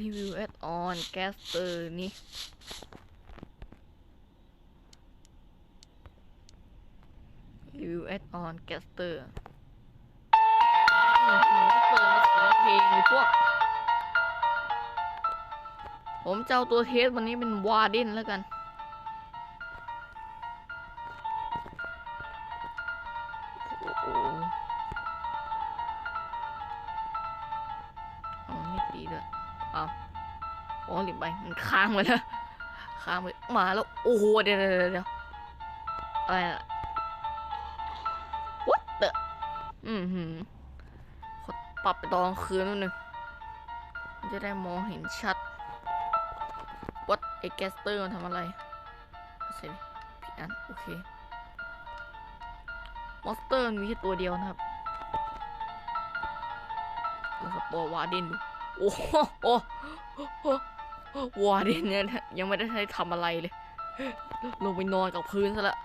รีวิวแอดออนแกสเตอร์นี่รีวิวแอดออนแกสเตอร์เปิดมาเสียงเพลงพวก ผมจะเอาตัวเทสวันนี้เป็นวาร์เดนแล้วกัน อาโอ้หลิบไปมันค้างไปแล้วค้างไปมาแล้ว โอ้โห เดี๋ยวเดี๋ยวเดี๋ยวอะไรอะ what the อืมหืมขอปรับไปตอนคืนนิดนึงจะได้มองเห็นชัด what ไอ้แกสเตอร์มันทำอะไรเสร็จผิดอัน โอเค มอนสเตอร์มันมีแค่ตัวเดียวนะครับเราสปอร์วาเดนดู โอ้โหโอ้โหวาร์เดนเนี่ยยังไม่ได้ทันได้ทำอะไรเลย ลงไปนอนกับพื้นซะละ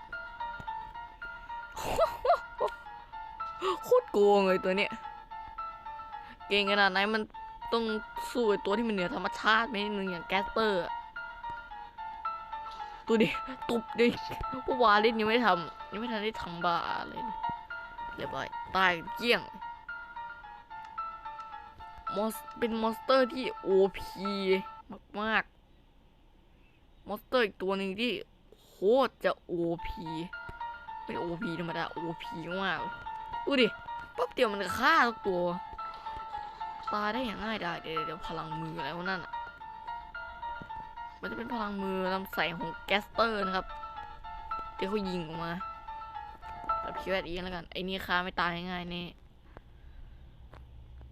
โคตรโกงเลยตัวเนี้ย เก่งขนาดไหนมันต้องสู้ไอตัวที่มันเหนือธรรมชาติไม่หนึ่งอย่างแกสเปอร์ตัวนี้ตุบดิพวกวาเล่นยังไม่ได้ทำยังไม่ทันได้ทำบาเลยเรียบร้อยตายเกลี้ยง มอสเป็นมอนสเตอร์ที่ OP มากๆ มอนสเตอร์อีกตัวหนึ่งที่โคตรจะ OP เป็น OP ธรรมดา OP มาก ดูดิปั๊บเดียวมันฆ่าทุกตัวตายได้อย่างง่ายดายเดี๋ยวเดี๋ยวพลังมืออะไรพวกนั้นอะมันจะเป็นพลังมือลำใสของแกสเตอร์นะครับเดี๋ยวเขายิงออกมาแบบพีแวดอีกแล้วกันไอ้นี่ฆ่าไม่ตายง่ายๆแน่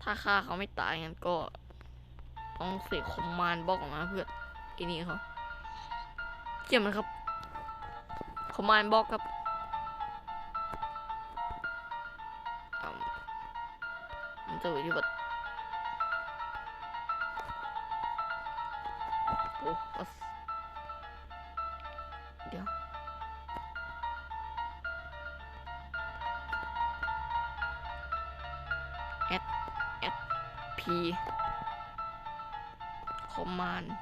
ถ้าฆ่าเขาไม่ตายงั้นก็ต้องเสกคอมมานด์บล็อกออกมาเพื่อไอ้นี่เขาเกี่ยมันครับคอมมานด์บล็อกครับอืมมันจะอยู่ที่แบบโอ้อเดี๋ยวแอดแอด พีคอมมานด์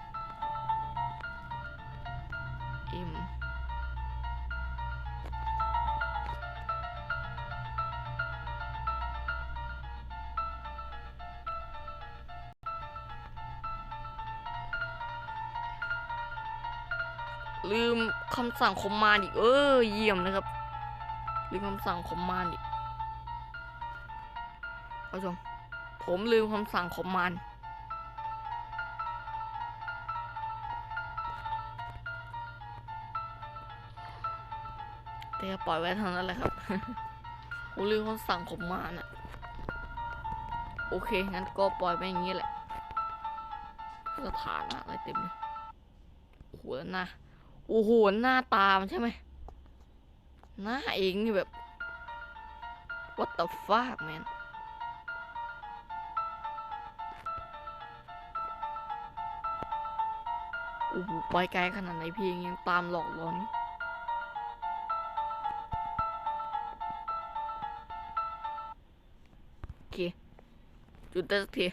เอ็มลืมคำสั่งคอมมานด์อีก เออ เยี่ยมนะครับ ลืมคำสั่งคอมมานด์อีกผู้ชม ผมลืมคำสั่งคอมมานแต่ปล่อยไว้เท่านั้นแหละครับ ผมลืมคำสั่งคอมมานอะโอเค งั้นก็ปล่อยไปอย่างนี้แหละสถานะอะไรเต็มเลยโอ้โหแล้วหน้าโอ้โหหน้าตามันใช่ไหมหน้าเองนี่แบบ what the fuck man อ้โหไปไกลขนาดไหนพี่ยังตามหลอกหลอนโอเคจุดเด้สักที